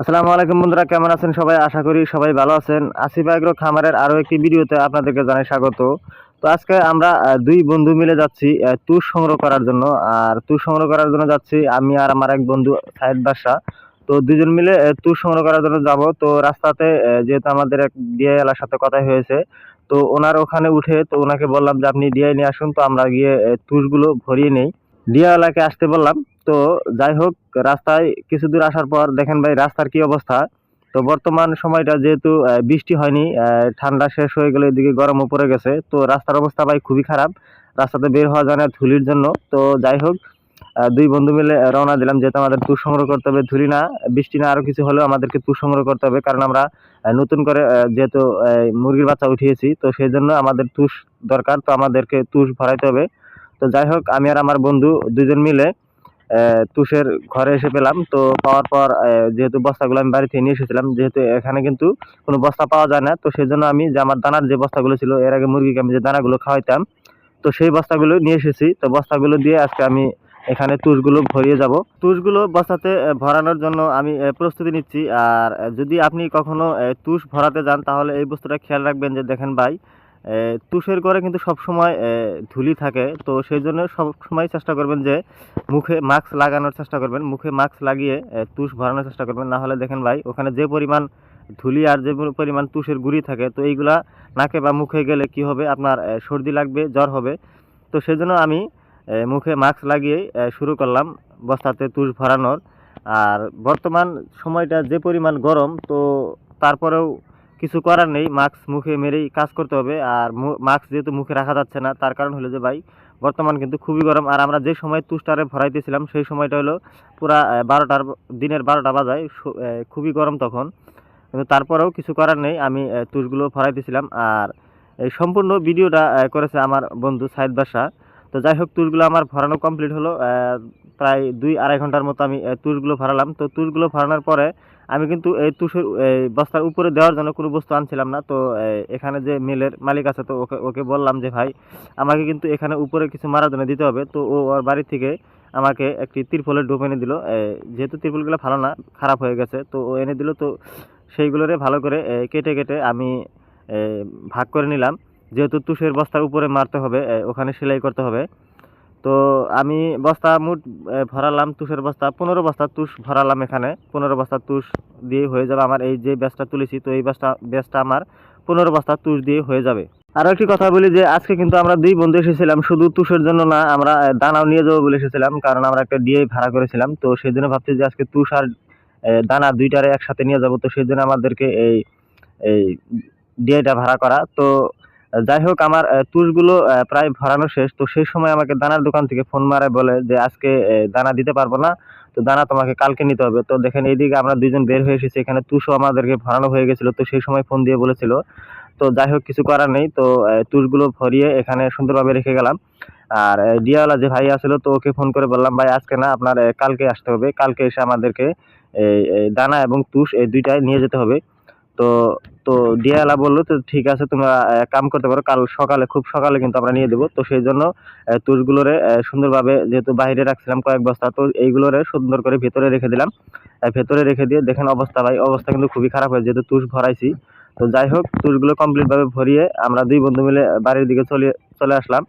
আসসালামু আলাইকুম বন্ধুরা, কেমন আছেন সবাই? আশা করি সবাই ভালো আছেন। আসিফ আগ্রো খামারের আরও একটি ভিডিওতে আপনাদেরকে জানাই স্বাগত। তো আজকে আমরা দুই বন্ধু মিলে যাচ্ছি তুষ সংগ্রহ করার জন্য। আর তুষ সংগ্রহ করার জন্য যাচ্ছি আমি আর আমার এক বন্ধু সাইদ বাসা তো দুজন মিলে তুষ সংগ্রহ করার জন্য যাব। তো রাস্তাতে যেহেতু আমাদের এক ডিআই এলার সাথে কথা হয়েছে, তো ওনার ওখানে উঠে, তো ওনাকে বললাম যে আপনি ডিআই নিয়ে আসুন। তো আমরা গিয়ে তুষগুলো ভরিয়ে নেই। ডিআইওয়ালাকে আসতে বললাম। তো যাই হোক, রাস্তায় কিছু দূর আসার পর দেখেন ভাই, রাস্তার কি অবস্থা? তো বর্তমান সময়টা যেহেতু বৃষ্টি হয়নি ঠান্ডা শেষ হয়ে গেলে এদিকে গরমও পড়ে গেছে। তো রাস্তার অবস্থা ভাই খুবই খারাপ। রাস্তাতে বের হওয়া যায় না ধুলির জন্য। তো যাই হোক দুই বন্ধু মিলে রওনা দিলাম যেহেতু আমাদের তুষ সংগ্রহ করতে হবে। ধুলি না, বৃষ্টি না, আরও কিছু হলেও আমাদেরকে তুষ সংগ্রহ করতে হবে। কারণ আমরা নতুন করে যেহেতু মুরগির বাচ্চা উঠিয়েছি, তো সেই জন্য আমাদের তুষ দরকার। তো আমাদেরকে তুষ ভরাইতে হবে। তো যাই হোক, আমি আর আমার বন্ধু দুজন মিলে তুষের ঘরে এসে পেলাম। তো পাওয়ার পর যেহেতু বস্তাগুলো আমি বাড়ি থেকে নিয়ে এসেছিলাম, যেহেতু এখানে কিন্তু কোনো বস্তা পাওয়া যায় না, তো সেই জন্য আমি যে আমার দানার যে বস্তাগুলো ছিল, এর আগে মুরগিকে আমি যে দানাগুলো খাওয়াইতাম, তো সেই বস্তাগুলো নিয়ে এসেছি। তো বস্তাগুলো দিয়ে আজকে আমি এখানে তুষগুলো ভরিয়ে যাব। তুষগুলো বস্তাতে ভরানোর জন্য আমি প্রস্তুতি নিচ্ছি। আর যদি আপনি কখনো তুষ ভরাতে যান, তাহলে এই বস্তুটা খেয়াল রাখবেন যে, দেখেন ভাই তুষের ঘরে কিন্তু সবসময় ধুলি থাকে। তো সেই জন্য সবসময় চেষ্টা করবেন যে মুখে মাস্ক লাগানোর চেষ্টা করবেন। মুখে মাস্ক লাগিয়ে তুষ ভরানোর চেষ্টা করবেন। না হলে দেখেন ভাই, ওখানে যে পরিমাণ ধুলি আর যে পরিমাণ তুষের গুঁড়ি থাকে, তো এইগুলা নাকে বা মুখে গেলে কি হবে? আপনার সর্দি লাগবে, জ্বর হবে। তো সেই জন্য আমি মুখে মাস্ক লাগিয়ে শুরু করলাম বস্তাতে তুষ ভরানোর। আর বর্তমান সময়টা যে পরিমাণ গরম, তো তারপরেও কিছু করার নেই মাস্ক মুখে মেরেই কাজ করতে হবে। আর মাস্ক যেহেতু মুখে রাখা যাচ্ছে না, তার কারণ হলো যে ভাই, বর্তমান কিন্তু খুবই গরম। আর আমরা যে সময় তুষটারে ভরাইতেছিলাম, সেই সময়টা হলো পুরা বারোটার, দিনের বারোটা বাজায় খুবই গরম তখন। কিন্তু তারপরেও কিছু করার নেই, আমি তুষগুলো ভরাইতেছিলাম। আর এই সম্পূর্ণ ভিডিওটা করেছে আমার বন্ধু সাইদ বাসা তো যাই হোক তুষগুলো আমার ভরানো কমপ্লিট হলো। প্রায় দুই আড়াই ঘণ্টার মতো আমি তুষগুলো ভরালাম। তো তুষগুলো ভরানোর পরে আমি কিন্তু এই তুষের বস্তার উপরে দেওয়ার জন্য কোনো বস্তু আনছিলাম না। তো এখানে যে মিলের মালিক আছে, তো ওকে ওকে বললাম যে, ভাই, আমাকে কিন্তু এখানে উপরে কিছু মারার জন্য দিতে হবে। তো ও ওর বাড়ি থেকে আমাকে একটি তিরপলের ডোপ এনে দিল। যেহেতু তিরপলগুলো ভালো না, খারাপ হয়ে গেছে, তো ও এনে দিল। তো সেইগুলোরে ভালো করে কেটে কেটে আমি ভাগ করে নিলাম। যেহেতু তুষের বস্তার উপরে মারতে হবে ওখানে সেলাই করতে হবে। তো আমি বস্তা এ, ভরালাম তুষের বস্তা পনেরো বস্তা তুষ ভরালাম এখানে। পনেরো বস্তা তুষ দিয়ে হয়ে যাবে আমার এই যে ব্যাসটা তুলেছি তো এই ব্যাসটা ব্যাসটা আমার পনেরো বস্তা তুষ দিয়ে হয়ে যাবে। আরও একটি কথা বলি যে আজকে কিন্তু আমরা দুই বন্ধু এসেছিলাম শুধু তুষের জন্য না আমরা দানাও নিয়ে যাব বলে এসেছিলাম কারণ আমরা একটা ডিএ ভাড়া করেছিলাম তো সেই জন্য ভাবছি যে আজকে তুষ আর দানা দুইটারে একসাথে নিয়ে যাব তো সেই জন্য আমাদেরকে এই এই ডিএটা ভাড়া করা। তো যাই হোক, আমার তুষগুলো প্রায় ভরানো শেষ। তো সেই সময় আমাকে দানার দোকান থেকে ফোন মারে, বলে যে আজকে দানা দিতে পারব না, তো দানা তোমাকে কালকে নিতে হবে। তো দেখেন, এইদিকে আমরা দুজন বের হয়ে এসেছি, এখানে তুষও আমাদেরকে ভরানো হয়ে গেছিল, তো সেই সময় ফোন দিয়ে বলেছিল। তো যাই হোক, কিছু করার নেই, তো তুষগুলো ভরিয়ে এখানে সুন্দরভাবে রেখে গেলাম। আর ডিয়াওয়ালা যে ভাই আসলো, তো ওকে ফোন করে বললাম, ভাই, আজকে না আপনার কালকে আসতে হবে, কালকে এসে আমাদেরকে দানা এবং তুষ এই দুইটাই নিয়ে যেতে হবে। তো তো ডিয়াওয়ালা বলল, তো ঠিক আছে, তোমরা কাম করতে পারো। কাল সকালে, খুব সকালে কিন্তু আমরা নিয়ে দেবো। তো সেই জন্য তুষগুলোরে সুন্দরভাবে যেহেতু বাইরে রাখছিলাম কয়েক বস্তা, তো এইগুলোরে সুন্দর করে ভেতরে রেখে দিলাম। ভেতরে রেখে দিয়ে দেখেন অবস্থা ভাই, অবস্থা কিন্তু খুবই খারাপ হয়েছে, যেহেতু তুষ ভরাইছি। তো যাই হোক, তুষগুলো কমপ্লিট ভাবে ভরিয়ে আমরা দুই বন্ধু মিলে বাড়ির দিকে চলে চলে আসলাম।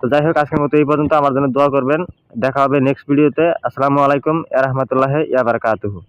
তো যাই হোক, আজকের মতো এই পর্যন্ত। আমার জন্য দোয়া করবেন। দেখা হবে নেক্সট ভিডিওতে। আসসালামু আলাইকুম রহমতুল্লাহ ইয়াবারকাতুহু